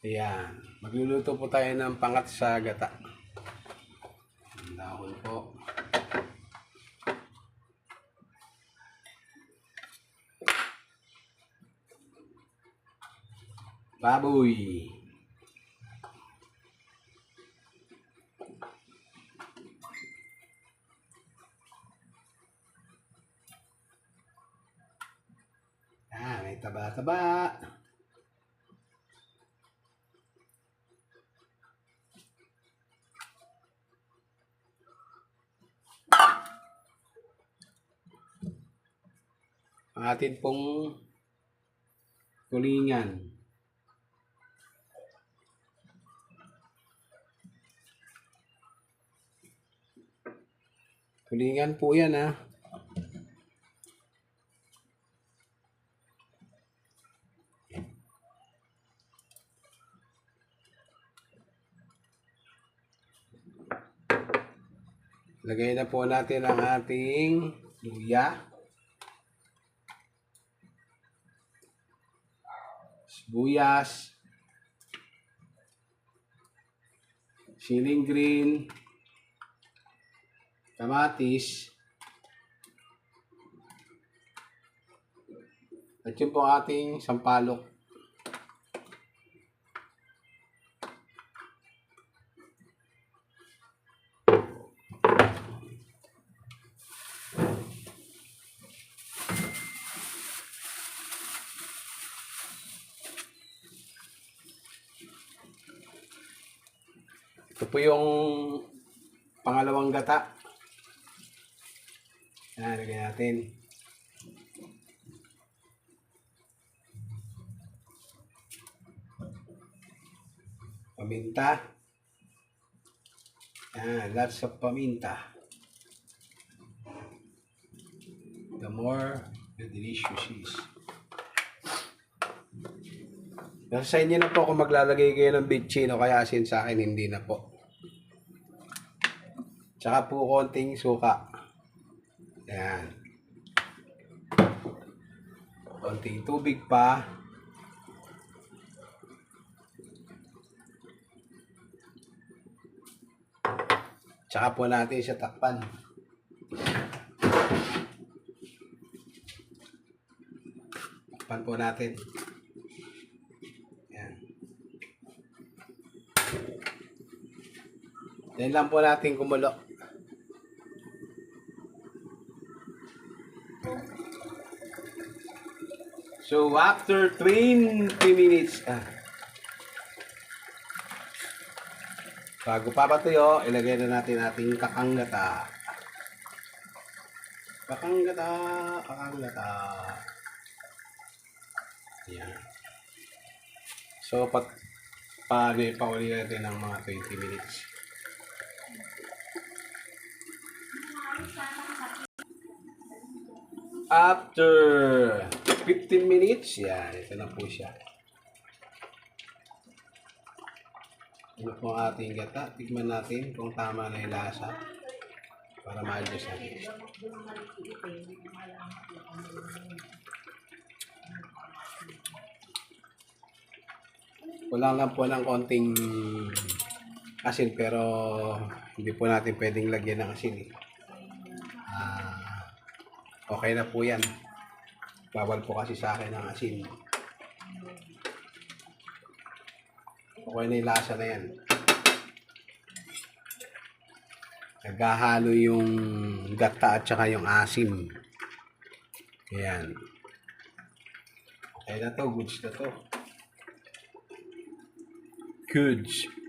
Ayan. Magluluto po tayo ng pangat sa gata. Dahon po. Baboy. Ah, may taba-taba. Ang atin pong tulingan. Tulingan po yan ah. Lagay na po natin ang ating luya. Sibuyas. Siling green. Kamatis. At yun po ating sampalok. Ito po yung pangalawang gata. Yan, lagyan natin. Paminta. Yan, lots of paminta. The more, the delicious is. Nasa inyo na po kung maglalagay kayo ng bitchin o kaya asin sa akin, hindi na po. Tsaka po konting suka. Yan. Konting tubig pa. Tsaka po natin siya takpan. Takpan po natin. Yan. Yan lang po natin kumulo. So, after 20 minutes, ah, bago pa patuyo, ilagay na natin ating kakanggata. Kakanggata, kakanggata. Yan. So, pat, pa, pauli natin ng mga 20 minutes. After 15 minutes, yan, ito na po siya. Ano po ang ating gata? Tikman natin kung tama na yung lasa para ma-adjust natin. Kulang lang po ng konting asin pero hindi po natin pwedeng lagyan ng asin eh. Ah, okay na po yan. Bawal po kasi sa akin ang asin. Okay na yung lasa na yan. Naghahalo yung gata at saka yung asim. Ayan. Okay na to. Goods na to. Goods.